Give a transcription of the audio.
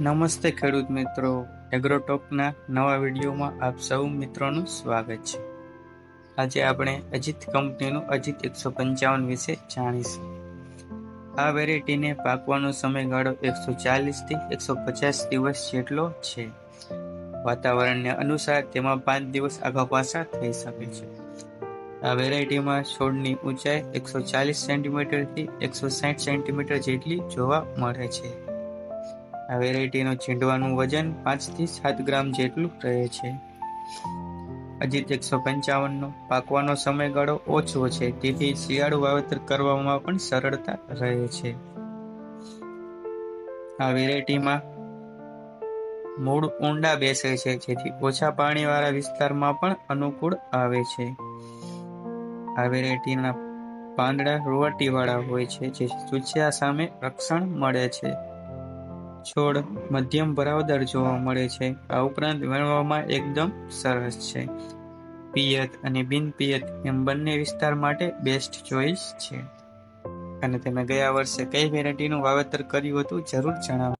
નમસ્તે ખેડૂત મિત્રો. એગ્રોટોકના નવા વિડીયોમાં આપ સૌ મિત્રોનું સ્વાગત છે. આજે આપણે અજીત કંપનીનું અજીત એકસો પંચાવન વિશે જાણીશું. આ વેરાયટીને પાકવાનો સમયગાળો એકસો ચાલીસથી એકસો પચાસ દિવસ જેટલો છે. વાતાવરણને અનુસાર તેમાં પાંચ દિવસ આગા પાછા થઈ શકે છે. આ વેરાયટીમાં છોડની ઊંચાઈ એકસો ચાલીસ સેન્ટીમીટરથી એકસો સાઠ સેન્ટીમીટર જેટલી જોવા મળે છે. આ વેરાયટીનું છીંડવાનું વજન પાંચથી સાત ગ્રામ જેટલું રહે છે. અજીત એકસો પંચાવનનો પાકવાનો સમયગાળો ઓછો છે, તેથી શિયાળુ વાવેતર કરવામાં પણ સરળતા રહે છે. આ વેરાયટીમાં મૂળ ઊંડા બેસે છે, જેથી ઓછા પાણીવાળા વિસ્તારમાં પણ અનુકૂળ આવે છે. આ વેરાયટીના પાંદડા રૂવાટીવાળા હોય છે, જે સૂચ્યા સામે રક્ષણ મળે છે. છોડ મધ્યમ ભરાવદાર જોવા મળે છે. આ ઉપરાંત વણવામાં એકદમ સરસ છે. પિયત અને બિન પિયત એમ બંને વિસ્તાર માટે બેસ્ટ ચોઈસ છે. અને તમે ગયા વર્ષે કઈ વેરાયટીનું વાવેતર કર્યું હતું જરૂર જણાવો.